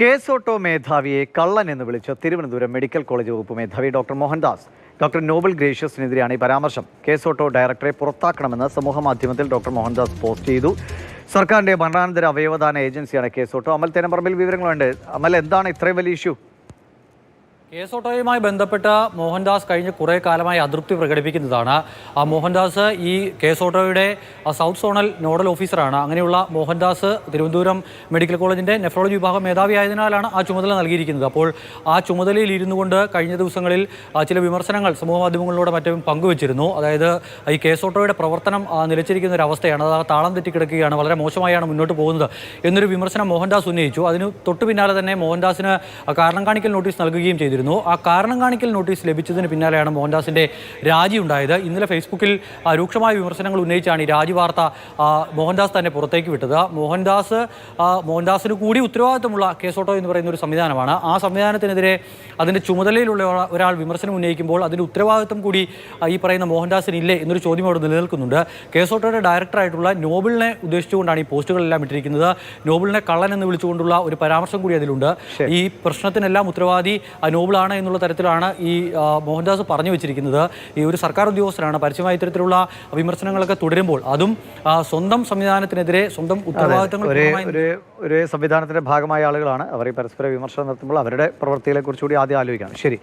Case auto മേധാവിയെ കള്ളൻ എന്ന് വിളിച്ച തിരുവനന്തപുരം മെഡിക്കൽ കോളേജ് വകുപ്പ് മേധാവി ഡോക്ടർ മോഹൻദാസ്. ഡോക്ടർ നോബൽ ഗ്രേഷ്യസിനെതിരെയാണ് ഈ പരാമർശം. കേസ് ഓട്ടോ ഡയറക്ടറെ പുറത്താക്കണമെന്ന് സമൂഹ മാധ്യമത്തിൽ ഡോക്ടർ മോഹൻദാസ് പോസ്റ്റ് ചെയ്തു. സർക്കാരിന്റെ മരണാനന്തര അവയവദാന ഏജൻസിയാണ് കേസ് ഓട്ടോ. അമൽ തേനമ്പറമ്പിൽ വിവരങ്ങളുണ്ട്. അമൽ എന്താണ് ഇത്രയും വലിയ ഇഷ്യൂ? കേസ് ഓട്ടോയുമായി ബന്ധപ്പെട്ട മോഹൻദാസ് കഴിഞ്ഞ കുറേ കാലമായി അതൃപ്തി പ്രകടിപ്പിക്കുന്നതാണ്. ആ മോഹൻദാസ് ഈ കേസ് ഓട്ടോയുടെ സൗത്ത് സോണൽ നോഡൽ ഓഫീസറാണ്. അങ്ങനെയുള്ള മോഹൻദാസ് തിരുവനന്തപുരം മെഡിക്കൽ കോളേജിന്റെ നെഫ്രോളജി വിഭാഗം മേധാവിയായതിനാലാണ് ആ ചുമതല നൽകിയിരിക്കുന്നത്. അപ്പോൾ ആ ചുമതലയിൽ ഇരുന്നു കൊണ്ട് കഴിഞ്ഞ ദിവസങ്ങളിൽ ചില വിമർശനങ്ങൾ സമൂഹ മാധ്യമങ്ങളിലൂടെ മറ്റും പങ്കുവച്ചിരുന്നു. അതായത് ഈ കേസ് ഓട്ടോയുടെ പ്രവർത്തനം നിലച്ചിരിക്കുന്ന ഒരു അവസ്ഥയാണ്. അത് താളം തെറ്റിക്കിടക്കുകയാണ് വളരെ മോശമായാണ് മുന്നോട്ട് പോകുന്നത് എന്നൊരു വിമർശനം മോഹൻദാസ് ഉന്നയിച്ചു. അതിന് തൊട്ടു പിന്നാലെ തന്നെ മോഹൻദാസിന് കാരണം കാണിക്കൽ നോട്ടീസ് നൽകുകയും ചെയ്തിരുന്നു. ആ കാരണം കാണിക്കൽ നോട്ടീസ് ലഭിച്ചതിന് പിന്നാലെയാണ് മോഹൻദാസിന്റെ രാജി ഉണ്ടായത്. ഇന്നലെ ഫേസ്ബുക്കിൽ രൂക്ഷമായ വിമർശനങ്ങൾ ഉന്നയിച്ചാണ് ഈ രാജി വാർത്ത മോഹൻദാസ് തന്നെ പുറത്തേക്ക് വിട്ടത്. മോഹൻദാസ് മോഹൻദാസിന് കൂടി ഉത്തരവാദിത്തമുള്ള കേസ് ഓട്ടോ എന്ന് പറയുന്ന ഒരു സംവിധാനമാണ്. ആ സംവിധാനത്തിനെതിരെ അതിന്റെ ചുമതലയിലുള്ള ഒരാൾ വിമർശനം ഉന്നയിക്കുമ്പോൾ അതിന്റെ ഉത്തരവാദിത്തം കൂടി ഈ പറയുന്ന മോഹൻദാസിന് ഇല്ലേ എന്നൊരു ചോദ്യം അവിടെ നിലനിൽക്കുന്നുണ്ട്. കേസ് ഓട്ടോയുടെ ഡയറക്ടറായിട്ടുള്ള നോബിളിനെ ഉദ്ദേശിച്ചുകൊണ്ടാണ് ഈ പോസ്റ്റുകളെല്ലാം ഇട്ടിരിക്കുന്നത്. നോബിളിനെ കള്ളൻ എന്ന് വിളിച്ചുകൊണ്ടുള്ള ഒരു പരാമർശം കൂടി അതിലുണ്ട്. ഈ പ്രശ്നത്തിനെല്ലാം ഉത്തരവാദി ആ, നോബിളാണ് എന്നുള്ള തരത്തിലാണ് ഈ മോഹൻദാസ് പറഞ്ഞു വെച്ചിരിക്കുന്നത്. ഈ ഒരു സർക്കാർ ഉദ്യോഗസ്ഥരാണ് പരസ്യമായ ഇത്തരത്തിലുള്ള വിമർശനങ്ങളൊക്കെ തുടരുമ്പോൾ അതും സ്വന്തം സംവിധാനത്തിനെതിരെ സ്വന്തം ഉത്തരവാദിത്തങ്ങൾ ഒരേ സംവിധാനത്തിന്റെ ഭാഗമായ ആളുകളാണ്. അവർ ഈ പരസ്പര വിമർശനം നടത്തുമ്പോൾ അവരുടെ പ്രവൃത്തികളെ കുറിച്ചുകൂടി ആദ്യം ആലോചിക്കണം ശരി.